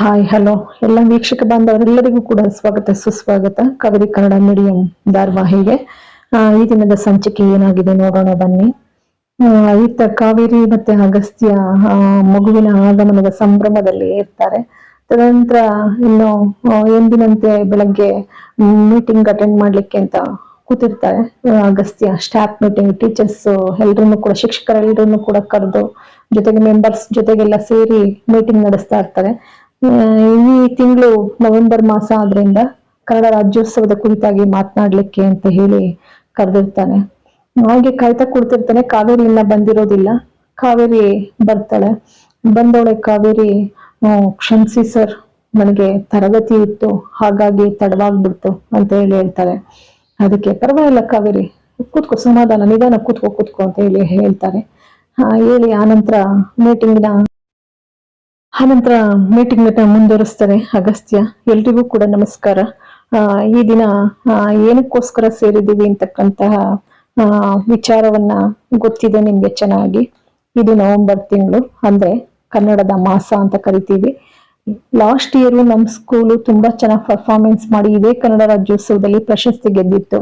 Hi hello ಎಲ್ಲ ವೀಕ್ಷಕ ಬಾಂಧವರೆಲ್ಲರಿಗೂ ಕೂಡ ಸ್ವಾಗತ, ಸುಸ್ವಾಗತ. ಕಾವೇರಿ ಕನ್ನಡ ಮೀಡಿಯಂ ಧಾರವಾಹಿಗೆ. ಈ ದಿನದ ಸಂಚಿಕೆ ಏನಾಗಿದೆ ನೋಡೋಣ ಬನ್ನಿ. ಈತ ಕಾವೇರಿ ಮತ್ತೆ ಅಗಸ್ತ್ಯ ಮಗುವಿನ ಆಗಮನದ ಸಂಭ್ರಮದಲ್ಲಿ ಇರ್ತಾರೆ. ತದನಂತರ ಇನ್ನು ಎಂದಿನಂತೆ ಬೆಳಗ್ಗೆ ಮೀಟಿಂಗ್ ಅಟೆಂಡ್ ಮಾಡ್ಲಿಕ್ಕೆ ಅಂತ ಕೂತಿರ್ತಾರೆ. ಅಗಸ್ತ್ಯ ಸ್ಟಾಫ್ ಮೀಟಿಂಗ್ ಟೀಚರ್ಸ್ ಎಲ್ರನ್ನು ಕೂಡ ಶಿಕ್ಷಕರೆಲ್ಲರನ್ನು ಕೂಡ ಕರೆದು, ಜೊತೆಗೆ ಮೆಂಬರ್ಸ್ ಜೊತೆಗೆಲ್ಲ ಸೇರಿ ಮೀಟಿಂಗ್ ನಡೆಸ್ತಾ ಇರ್ತಾರೆ. ಈ ತಿಂಗಳು ನವೆಂಬರ್ ಮಾಸ ಆದ್ರಿಂದ ಕನ್ನಡ ರಾಜ್ಯೋತ್ಸವದ ಕುರಿತಾಗಿ ಮಾತನಾಡ್ಲಿಕ್ಕೆ ಅಂತ ಹೇಳಿ ಕರೆದಿರ್ತಾನೆ. ಹಾಗೆ ಕಾಯ್ತಾ ಕೊಡ್ತಿರ್ತಾನೆ. ಕಾವೇರಿ ಇನ್ನ ಬಂದಿರೋದಿಲ್ಲ. ಕಾವೇರಿ ಬರ್ತಾಳೆ. ಬಂದವಳೆ ಕಾವೇರಿ ಕ್ಷಮಿಸಿ ಸರ್, ನನಗೆ ತರಗತಿ ಇತ್ತು. ಹಾಗಾಗಿ ತಡವಾಗ್ಬಿಡ್ತು ಅಂತ ಹೇಳಿ ಹೇಳ್ತಾರೆ. ಅದಕ್ಕೆ ಪರವಾಗಿಲ್ಲ ಕಾವೇರಿ, ಕೂತ್ಕೋ, ಸಮಾಧಾನ, ನಿಧಾನ ಕೂತ್ಕೋ ಕೂತ್ಕೋ ಅಂತ ಹೇಳಿ ಹೇಳ್ತಾರೆ. ಹೇಳಿ ಆನಂತರ ಮೀಟಿಂಗಿನ ಆನಂತರ ಮೀಟಿಂಗ್ ಮುಂದುವರಿಸ್ತಾರೆ ಅಗಸ್ತ್ಯ. ಎಲ್ರಿಗೂ ಕೂಡ ನಮಸ್ಕಾರ. ಈ ದಿನ ಏನಕ್ಕೋಸ್ಕರ ಸೇರಿದ್ದೀವಿ ಅಂತಕ್ಕಂತಹ ವಿಚಾರವನ್ನ ಗೊತ್ತಿದೆ ನಿಮ್ಗೆ ಚೆನ್ನಾಗಿ. ಇದು ನವೆಂಬರ್ ತಿಂಗಳು, ಅಂದ್ರೆ ಕನ್ನಡದ ಮಾಸ ಅಂತ ಕರಿತೀವಿ. ಲಾಸ್ಟ್ ಇಯರ್ ನಮ್ಮ ಸ್ಕೂಲು ತುಂಬಾ ಚೆನ್ನಾಗಿ ಪರ್ಫಾರ್ಮೆನ್ಸ್ ಮಾಡಿ ಇದೇ ಕನ್ನಡ ರಾಜ್ಯೋತ್ಸವದಲ್ಲಿ ಪ್ರಶಸ್ತಿ ಗೆದ್ದಿತ್ತು.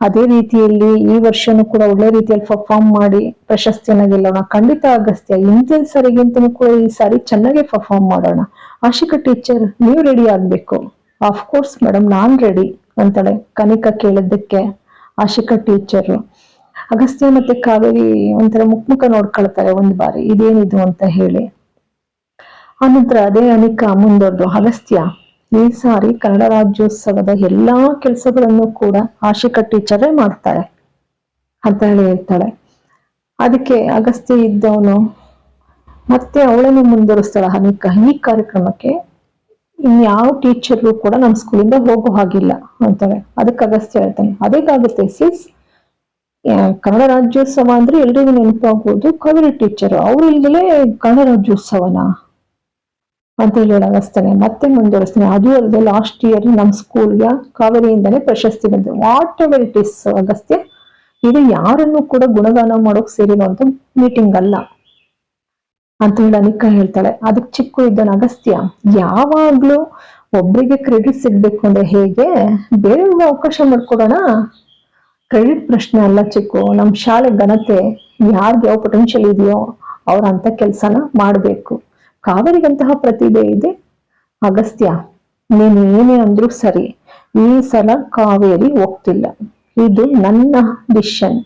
ಅದೇ ರೀತಿಯಲ್ಲಿ ಈ ವರ್ಷನೂ ಕೂಡ ಒಳ್ಳೆ ರೀತಿಯಲ್ಲಿ ಪರ್ಫಾರ್ಮ್ ಮಾಡಿ ಪ್ರಶಸ್ತಿಯನ್ನ ಗೆಲ್ಲೋಣ. ಖಂಡಿತ ಅಗಸ್ತ್ಯ ಹಿಂದಿನ ಸರಿಗಿಂತ ಕೂಡ ಈ ಸಾರಿ ಚೆನ್ನಾಗಿ ಪರ್ಫಾರ್ಮ್ ಮಾಡೋಣ. ಆಶಿಕಾ ಟೀಚರ್ ನೀವು ರೆಡಿ ಆಗ್ಬೇಕು. ಕೋರ್ಸ್ ಮೇಡಮ್ ನಾನ್ ರೆಡಿ ಅಂತಾಳೆ ಕನಿಕ ಕೇಳಿದ್ದಕ್ಕೆ ಆಶಿಕಾ ಟೀಚರ್ ಅಗಸ್ತ್ಯ ಮತ್ತೆ ಕಾವೇರಿ ಒಂಥರ ಮುಖ ಮುಖ ನೋಡ್ಕೊಳ್ತಾರೆ ಒಂದ್ ಬಾರಿ. ಇದೇನಿದು ಅಂತ ಹೇಳಿ. ಆನಂತರ ಅದೇ ಅನಿಕಾ ಮುಂದೊಡ್ಡು ಅಗಸ್ತ್ಯ. ಈ ಸಾರಿ ಕನ್ನಡ ರಾಜ್ಯೋತ್ಸವದ ಎಲ್ಲಾ ಕೆಲಸಗಳನ್ನು ಕೂಡ ಆಶಿಕಾ ಟೀಚರೇ ಮಾಡ್ತಾಳೆ ಅಂತ ಹೇಳಿ ಹೇಳ್ತಾಳೆ. ಅದಕ್ಕೆ ಅಗಸ್ತ್ಯ ಇದ್ದವನು ಮತ್ತೆ ಅವಳನ್ನು ಮುಂದುವರಿಸ್ತಾಳೆ. ಅನೇಕ ಈ ಕಾರ್ಯಕ್ರಮಕ್ಕೆ ಇನ್ಯಾವ ಟೀಚರ್ಗೂ ಕೂಡ ನಮ್ಮ ಸ್ಕೂಲಿಂದ ಹೋಗೋ ಹಾಗಿಲ್ಲ ಅಂತಾಳೆ. ಅದಕ್ಕೆ ಅಗಸ್ತ್ಯ ಹೇಳ್ತಾನೆ. ಅದಕ್ಕಾಗುತ್ತೆ ಸಿಸ್ ಕನ್ನಡ ರಾಜ್ಯೋತ್ಸವ ಅಂದ್ರೆ ಎಲ್ರಿಗೂ ನೆನಪಾಗ್ಬೋದು. ಕಾವೇರಿ ಟೀಚರ್, ಅವ್ರು ಕನ್ನಡ ರಾಜ್ಯೋತ್ಸವನ? ಅಂತ ಹೇಳೋಣ ಅಗಸ್ತಾನೆ ಮತ್ತೆ ಮುಂದುವರಿಸ್ತಾನೆ. ಅದು ಅಲ್ಲದೆ ಲಾಸ್ಟ್ ಇಯರ್ ನಮ್ಮ ಸ್ಕೂಲ್ಗೆ ಕಾವೇರಿಯಿಂದನೇ ಪ್ರಶಸ್ತಿ ಬಂದಿದೆ whatever it is Agastya. ಇದು ಯಾರನ್ನು ಕೂಡ ಗುಣಗಾನ ಮಾಡೋಕೆ ಸೇರಿರುವಂತ ಮೀಟಿಂಗ್ ಅಲ್ಲ ಅಂತ ಹೇಳಿ ಅನಿಕಾ ಹೇಳ್ತಾಳೆ. ಅದಕ್ಕೆ ಚಿಕ್ಕ ಇದ್ದಾನೆ ಅಗಸ್ತ್ಯ, ಯಾವಾಗ್ಲೂ ಒಬ್ರಿಗೆ ಕ್ರೆಡಿಟ್ ಸಿಗ್ಬೇಕು ಅಂದ್ರೆ ಹೇಗೆ? ಬೇರೆಯವ್ರಿಗೆ ಅವಕಾಶ ಮಾಡ್ಕೊಡೋಣ? ಕ್ರೆಡಿಟ್ ಪ್ರಶ್ನೆ ಅಲ್ಲ ಚಿಕ್ಕು. ನಮ್ಮ ಶಾಲೆ ಘನತೆ ಯಾರ್ಗೆ ಯಾವ ಪೊಟೆನ್ಷಿಯಲ್ ಇದೆಯೋ ಅವ್ರ ಅಂತ ಕೆಲ್ಸನ ಮಾಡ್ಬೇಕು. ಕಾವೇರಿಗಂತಹ ಪ್ರತಿಭೆ ಇದೆ. ಅಗಸ್ತ್ಯ ನೀನು ಏನೇ ಅಂದ್ರೂ ಸರಿ, ಈ ಸಲ ಕಾವೇರಿ ಹೋಗ್ತಿಲ್ಲ. ಇದು ನನ್ನ ಡಿಶನ್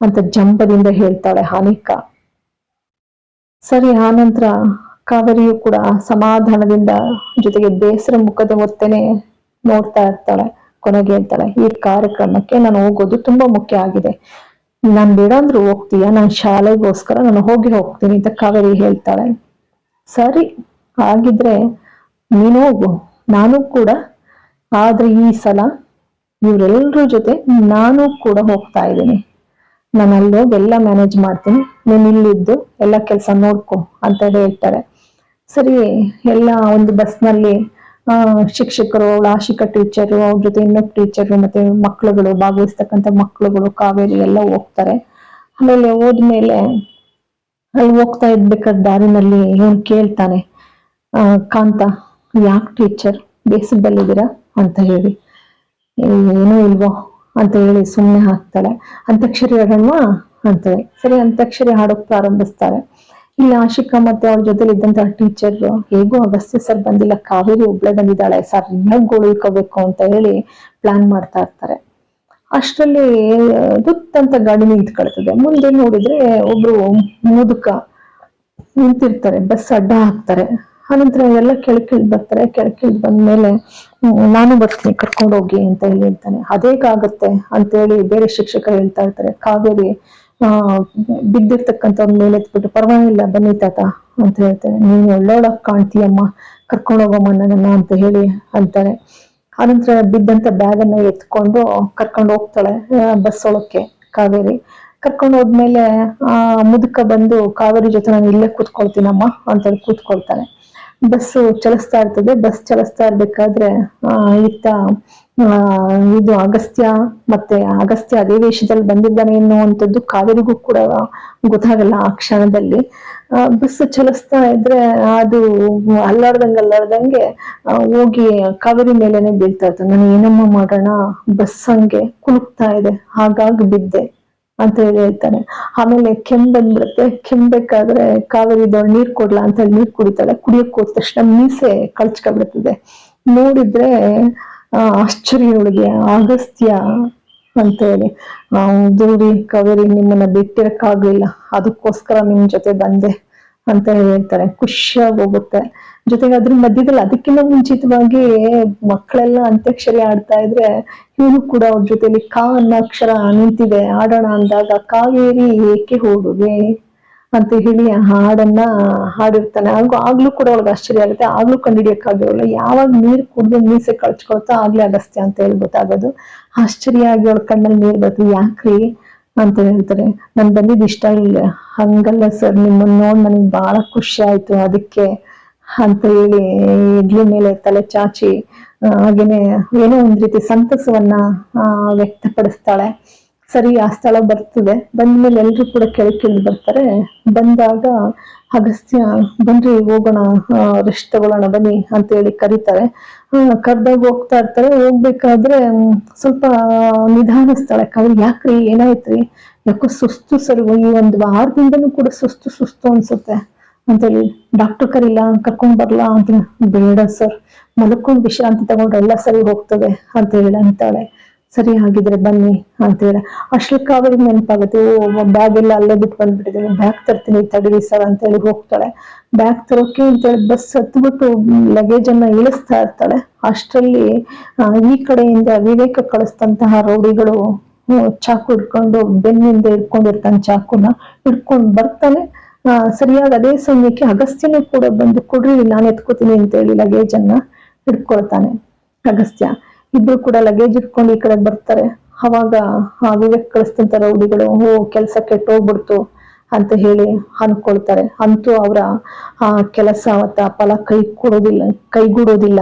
ಅಂತ ಜಂಬದಿಂದ ಹೇಳ್ತಾಳೆ ಹಾನಿಕಾ. ಸರಿ, ಆನಂತರ ಕಾವೇರಿಯು ಕೂಡ ಸಮಾಧಾನದಿಂದ ಜೊತೆಗೆ ಬೇಸರ ಮುಖದ ಹೊತ್ತೇನೆ ನೋಡ್ತಾ ಇರ್ತಾಳೆ, ಕೊನೆಗೆ ಹೇಳ್ತಾಳೆ, ಈ ಕಾರ್ಯಕ್ರಮಕ್ಕೆ ನಾನು ಹೋಗೋದು ತುಂಬಾ ಮುಖ್ಯ ಆಗಿದೆ. ನಾನು ಬೇಡ ಅಂದ್ರೂ ಹೋಗ್ತೀಯ? ನಾನು ಶಾಲೆಗೋಸ್ಕರ ನಾನು ಹೋಗಿ ಹೋಗ್ತೀನಿ ಅಂತ ಕಾವೇರಿ ಹೇಳ್ತಾಳೆ. ಸರಿ, ಹಾಗಿದ್ರೆ ನೀನು ಹೋಗು. ನಾನು ಕೂಡ, ಆದ್ರೆ ಈ ಸಲ ಇವರೆಲ್ಲರ ಜೊತೆ ನಾನು ಕೂಡ ಹೋಗ್ತಾ ಇದ್ದೀನಿ. ನಾನು ಅಲ್ಲಿ ಹೋಗಿ ಎಲ್ಲ ಮ್ಯಾನೇಜ್ ಮಾಡ್ತೀನಿ. ನೀನು ಇಲ್ಲಿದ್ದು ಎಲ್ಲ ಕೆಲಸ ನೋಡ್ಕೊ ಅಂತ ಹೇಳಿ ಹೇಳ್ತಾರೆ. ಸರಿ, ಎಲ್ಲ ಒಂದು ಬಸ್ನಲ್ಲಿ ಶಿಕ್ಷಕರು, ಅವಳ ಆಶಿಕ ಟೀಚರು ಅವ್ರ ಜೊತೆ ಇನ್ನೊಬ್ಬ ಟೀಚರು ಮತ್ತೆ ಮಕ್ಳುಗಳು, ಭಾಗವಹಿಸ್ತಕ್ಕಂಥ ಮಕ್ಳುಗಳು, ಕಾವೇರಿ ಎಲ್ಲ ಹೋಗ್ತಾರೆ. ಆಮೇಲೆ ಹೋದ್ಮೇಲೆ ಅಲ್ಲಿ ಹೋಗ್ತಾ ಇದ್ಬೇಕಾದ ದಾರಿನಲ್ಲಿ ಇವನು ಕೇಳ್ತಾನೆ ಕಾಂತ, ಯಾಕೆ ಟೀಚರ್ ಬೇಸರದಲ್ಲಿದ್ದೀರಾ? ಅಂತ ಹೇಳಿ. ಏನೂ ಇಲ್ವೋ, ಅಂತ ಹೇಳಿ ಸುಮ್ಮನೆ ಹಾಕ್ತಾಳೆ. ಅಂತ್ಯಕ್ಷರಿ ಆಡೋಣವಾ ಅಂತಾಳೆ ಸರಿ, ಅಂತ್ಯಕ್ಷರಿ ಹಾಡೋಕ್ ಪ್ರಾರಂಭಿಸ್ತಾರೆ. ಇಲ್ಲಿ, ಆಶಿಕಾ ಮತ್ತೆ ಅವ್ರ ಜೊತೆಲಿ ಇದ್ದಂತಹ ಟೀಚರ್ ಹೇಗೂ ಅಗಸ್ತ್ಯ ಸರ್ ಬಂದಿಲ್ಲ. ಕಾವೇರಿ ಒಬ್ಳೆ ಬಂದಿದ್ದಾಳೆ. ಸರ್ ಸರಿಯಾಗಿ ಗೋಳಿಕೋಬೇಕು ಅಂತ ಹೇಳಿ ಪ್ಲಾನ್ ಮಾಡ್ತಾ ಇರ್ತಾರೆ. ಅಷ್ಟರಲ್ಲಿ ದುತ್ತಂತ ಗಾಡಿ ನಿಂತ್ಕೊಳ್ತದೆ. ಮುಂದೆ ನೋಡಿದ್ರೆ ಒಬ್ರು ಮುದುಕ ನಿಂತಿರ್ತಾರೆ, ಬಸ್ ಅಡ್ಡ ಹಾಕ್ತಾರೆ. ಆನಂತರ ಎಲ್ಲ ಕೆಳಕಿಳಿದು ಬರ್ತಾರೆ. ಕೆಳಕಿಳಿದು ಬಂದ್ಮೇಲೆ ನಾನು ಬರ್ತೀನಿ ಕರ್ಕೊಂಡು ಹೋಗಿ ಅಂತ ಹೇಳಿ ಹೇಳ್ತಾನೆ ಅದೇಗಾಗುತ್ತೆ ಅಂತ ಹೇಳಿ ಬೇರೆ ಶಿಕ್ಷಕರು ಹೇಳ್ತಾ ಇರ್ತಾರೆ. ಕಾವೇರಿ ಆ ಬಿದ್ದಿರ್ತಕ್ಕಂಥವ್ರ ಮೇಲೆ ಎತ್ಬಿಟ್ಟು, ಪರವಾಗಿಲ್ಲ, ಬನ್ನಿ ತಾತ ಅಂತ ಹೇಳ್ತಾರೆ. ನೀನು ಒಳ್ಳೊಳಗ್ ಕಾಣ್ತೀಯಮ್ಮ ಕರ್ಕೊಂಡು ಹೋಗಮ್ಮ ನನ್ನನ್ನ ಅಂತ ಹೇಳಿ ಅಂತಾರೆ. ಆನಂತರ ಬಿದ್ದಂತ ಬ್ಯಾಗ್ ಅನ್ನ ಎತ್ಕೊಂಡು ಕರ್ಕೊಂಡು ಹೋಗ್ತಾಳೆ ಬಸ್ ಒಳಕ್ಕೆ, ಕಾವೇರಿ. ಕರ್ಕೊಂಡು ಹೋದ್ಮೇಲೆ, ಆ, ಮುದುಕ ಬಂದು, ಕಾವೇರಿ ಜೊತೆ ನಾನು ಇಲ್ಲೇ ಕೂತ್ಕೊಳ್ತೀನಮ್ಮ ಅಂತ ಕೂತ್ಕೊಳ್ತಾನೆ. ಬಸ್ಸು ಚಲಿಸ್ತಾ ಇರ್ತದೆ. ಬಸ್ ಚಲಿಸ್ತಾ ಇರ್ಬೇಕಾದ್ರೆ, ಆ, ಇತ್ತ ಇದು ಅಗಸ್ತ್ಯ ಮತ್ತೆ ಅಗಸ್ತ್ಯ ಅದೇ ವೇಷದಲ್ಲಿ ಬಂದಿದ್ದಾನೆ ಅನ್ನುವಂಥದ್ದು ಕಾವೇರಿಗೂ ಕೂಡ ಗೊತ್ತಾಗಲ್ಲ ಆ ಕ್ಷಣದಲ್ಲಿ. ಬಸ್ ಚಲಿಸ್ತಾ ಇದ್ರೆ ಅದು ಅಲ್ಲಾಡ್ದಂಗೆ ಅಲ್ಲಾಡ್ದಂಗೆ ಹೋಗಿ ಕಾವೇರಿ ಮೇಲೆನೆ ಬೀಳ್ತಾ ಇತ್ತು. ನಾನು ಏನಮ್ಮ ಮಾಡೋಣ, ಬಸ್ ಹಂಗೆ ಕುಲುಕ್ತಾ ಇದೆ, ಹಾಗಾಗಿ ಬಿದ್ದೆ ಅಂತ ಹೇಳಿ ಹೇಳ್ತಾನೆ ಆಮೇಲೆ ಕೆಮ್ಮು ಬಂದ್ಬಿಡುತ್ತೆ. ಕೆಮ್ಬೇಕಾದ್ರೆ ಕಾವೇರಿದವಳು ನೀರ್ ಕೊಡ್ಲಾ ಅಂತ ಹೇಳಿ ನೀರ್ ಕುಡಿತಾಳೆ ಕುಡಿಯಕ್ ಹೋದ ತಕ್ಷಣ ಮೀಸೆ ಕಳ್ಚ್ಕೊಂಡ್ಬಿಡ್ತದೆ. ನೋಡಿದ್ರೆ ಆಶ್ಚರ್ಯ ಅವಳಿಗೆ ಅಗಸ್ತ್ಯ ಅಂತ ಹೇಳಿ. ದೂರಿ ಕಾವೇರಿ ನಿಮ್ಮನ್ನ ಬಿಟ್ಟಿರಕ್ಕಾಗ್ಲಿಲ್ಲ. ಅದಕ್ಕೋಸ್ಕರ ನಿಮ್ ಜೊತೆ ಬಂದೆ. ಅಂತ ಹೇಳಿ ಹೇಳ್ತಾರೆ. ಖುಷಿಯಾಗಿ ಹೋಗುತ್ತೆ. ಜೊತೆಗೆ ಅದ್ರ ಮಧ್ಯದಲ್ಲಿ ಅದಕ್ಕಿಂತ ಮುಂಚಿತವಾಗಿ ಮಕ್ಕಳೆಲ್ಲ ಅಂತ್ಯಕ್ಷರಿ ಆಡ್ತಾ ಇದ್ರೆ ಇವನು ಕೂಡ ಅವ್ರ ಜೊತೆಯಲ್ಲಿ ಕಾ ಅನ್ನೋ ಅಕ್ಷರ ನಿಂತಿದೆ. ಆಡೋಣ ಅಂದಾಗ ಕಾವೇರಿ ಏಕೆ ಹೋಡುವೆ ಅಂತ ಹೇಳಿ ಆ ಹಾಡನ್ನ ಹಾಡಿರ್ತಾನೆ. ಹಾಗೂ ಆಗ್ಲೂ ಕೂಡ ಅವಳಿಗೆ ಆಶ್ಚರ್ಯ ಆಗುತ್ತೆ. ಆಗ್ಲೂ ಕಂಡಿಡಿಯಕ್ಕಾಗಿರೋಲ್ಲ ಯಾವಾಗ ನೀರ್ ಕುಡಿದು ಮೀಸೆ ಕಳ್ಚ್ಕೊಳ್ತಾ ಆಗ್ಲೇ ಅಗಸ್ತ್ಯ ಅಂತ ಹೇಳ್ ಗೊತ್ತಾಗೋದು ಆಶ್ಚರ್ಯ ಆಗಿ ಅವಳ ಕಣ್ಣಲ್ಲಿ ನೀರ್ ಬರ್ತದೆ. ಯಾಕ್ರಿ? ಅಂತ ಹೇಳ್ತಾರೆ. ನನ್ ಬಂದಿದ್ದು ಇಷ್ಟ ಇಲ್ಲ. ಹಂಗಲ್ಲ ಸರ್ ನಿಮ್ಮನ್ನ ನೋಡ್ ನನಗೆ ಬಹಳ ಖುಷಿ ಆಯ್ತು ಅದಕ್ಕೆ ಅಂತ ಹೇಳಿ ಇಡ್ಲಿ ಮೇಲೆ ತಲೆ ಚಾಚಿ ಹಾಗೇನೆ ಏನೋ ಒಂದ್ ರೀತಿ ಸಂತಸವನ್ನ ಆ, ವ್ಯಕ್ತಪಡಿಸ್ತಾಳೆ. ಸರಿ, ಆ ಸ್ಥಳ ಬರ್ತದೆ. ಬಂದ್ಮೇಲೆ ಎಲ್ರು ಕೂಡ ಕೆಳಗೆ ಬರ್ತಾರೆ. ಬಂದಾಗ ಅಗಸ್ತ್ಯ ಬನ್ರಿ ಹೋಗೋಣ ರೆಸ್ಟ್ ತಗೊಳ್ಳೋಣ, ಬನ್ನಿ ಅಂತ ಹೇಳಿ ಕರೀತಾರೆ. ಕರ್ದಾಗ ಹೋಗ್ತಾ ಇರ್ತಾರೆ. ಹೋಗ್ಬೇಕಾದ್ರೆ ಸ್ವಲ್ಪ ನಿಧಾನ ಸ್ಥಳಕ್ಕೆ. ಕವಿ ಯಾಕ್ರಿ, ಏನಾಯ್ತ್ರಿ? ಯಾಕೋ ಸುಸ್ತು ಸರ್, ಈ ಒಂದು ವಾರದಿಂದನೂ ಕೂಡ ಸುಸ್ತು ಸುಸ್ತು ಅನ್ಸುತ್ತೆ ಅಂತೇಳಿ ಡಾಕ್ಟರ್ ಕರೀಲ, ಕರ್ಕೊಂಡ್ ಬರ್ಲಾ ಅಂತ ಬೇಡ ಸರ್, ಮಲ್ಕೊಂಡ್ ವಿಶ್ರಾಂತಿ ತಗೊಂಡ್ರೆ ಎಲ್ಲ ಸರಿ ಹೋಗ್ತದೆ ಅಂತ ಹೇಳಿ ಅಂತಾಳೆ. ಸರಿ ಹಾಗಿದ್ರೆ ಬನ್ನಿ ಅಂತ ಹೇಳಿ. ಅಷ್ಟಕ್ಕೆ ಅವ್ರಿಗೆ ನೆನಪಾಗುತ್ತೆ, ಓ ಬ್ಯಾಗ್ ಎಲ್ಲ ಅಲ್ಲೇ ಬಿಟ್ಟು ಬಂದ್ಬಿಟ್ಟಿದ್ದೀನಿ ಬ್ಯಾಗ್ ತರ್ತೀನಿ, ತಡೀರಿ ಸರ್ ಅಂತ ಹೇಳಿ ಹೋಗ್ತಾಳೆ. ಬ್ಯಾಗ್ ತರೋಕೆ ಅಂತೇಳಿ ಬಸ್ ಹತ್ಬಿಟ್ಟು ಲಗೇಜ್ ಅನ್ನ ಇಳಿಸ್ತಾ ಇರ್ತಾಳೆ. ಅಷ್ಟರಲ್ಲಿ ಈ ಕಡೆಯಿಂದ ವಿವೇಕ ಕಳಿಸ್ತಂತಹ ರೌಡಿಗಳು ಚಾಕು ಹಿಡ್ಕೊಂಡು ಬೆನ್ನಿಂದ ಹಿಡ್ಕೊಂಡಿರ್ತಾನೆ ಚಾಕುನ, ಹಿಡ್ಕೊಂಡು ಬರ್ತಾನೆ. ಸರಿಯಾಗಿ ಅದೇ ಸಮಯಕ್ಕೆ ಅಗಸ್ತ್ಯನೇ ಕೂಡ ಬಂದು, ಕೊಡ್ರಿ, ನಾನು ಎತ್ಕೋತೀನಿ ಅಂತ ಹೇಳಿ ಲಗೇಜ್ ಅನ್ನ ಹಿಡ್ಕೊಳ್ತಾನೆ ಅಗಸ್ತ್ಯ. ಇಬ್ರು ಕೂಡ ಲಗೇಜ್ ಇಟ್ಕೊಂಡು ಈ ಕಡೆ ಬರ್ತಾರೆ. ಅವಾಗ ವಿವೇಕ್ ಕಳಿಸ್ತಂತ ರೌಡಿಗಳು ಓ ಕೆಲಸ ಕೆಟ್ಟೋಗ್ಬಿಡ್ತು ಅಂತ ಹೇಳಿ ಅನ್ಕೊಳ್ತಾರೆ. ಅಂತೂ ಅವರ, ಆ, ಕೆಲಸ ಅವತ್ತ ಫಲ ಕೈ ಕೊಡೋದಿಲ್ಲ, ಕೈಗೂಡೋದಿಲ್ಲ.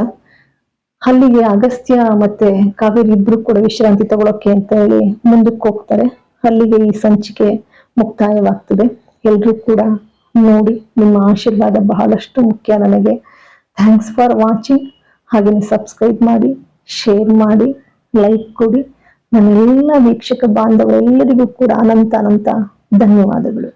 ಅಲ್ಲಿಗೆ ಅಗಸ್ತ್ಯ ಮತ್ತೆ ಕಾವೇರಿ ಇಬ್ರು ಕೂಡ ವಿಶ್ರಾಂತಿ ತಗೊಳಕ್ಕೆ ಅಂತ ಹೇಳಿ ಮುಂದಕ್ಕೆ ಹೋಗ್ತಾರೆ. ಅಲ್ಲಿಗೆ ಈ ಸಂಚಿಕೆ ಮುಕ್ತಾಯವಾಗ್ತದೆ. ಎಲ್ರೂ ಕೂಡ ನೋಡಿ, ನಿಮ್ಮ ಆಶೀರ್ವಾದ ಬಹಳಷ್ಟು ಮುಖ್ಯ ನನಗೆ. ಥ್ಯಾಂಕ್ಸ್ ಫಾರ್ ವಾಚಿಂಗ್ ಹಾಗೆಯೇ ಸಬ್ಸ್ಕ್ರೈಬ್ ಮಾಡಿ. ಶೇರ್ ಮಾಡಿ ಲೈಕ್ ಕೊಡಿ. ನನ್ನೆಲ್ಲ ವೀಕ್ಷಕ ಬಾಂಧವರೆಲ್ಲರಿಗೂ ಕೂಡ ಅನಂತ ಅನಂತ ಧನ್ಯವಾದಗಳು.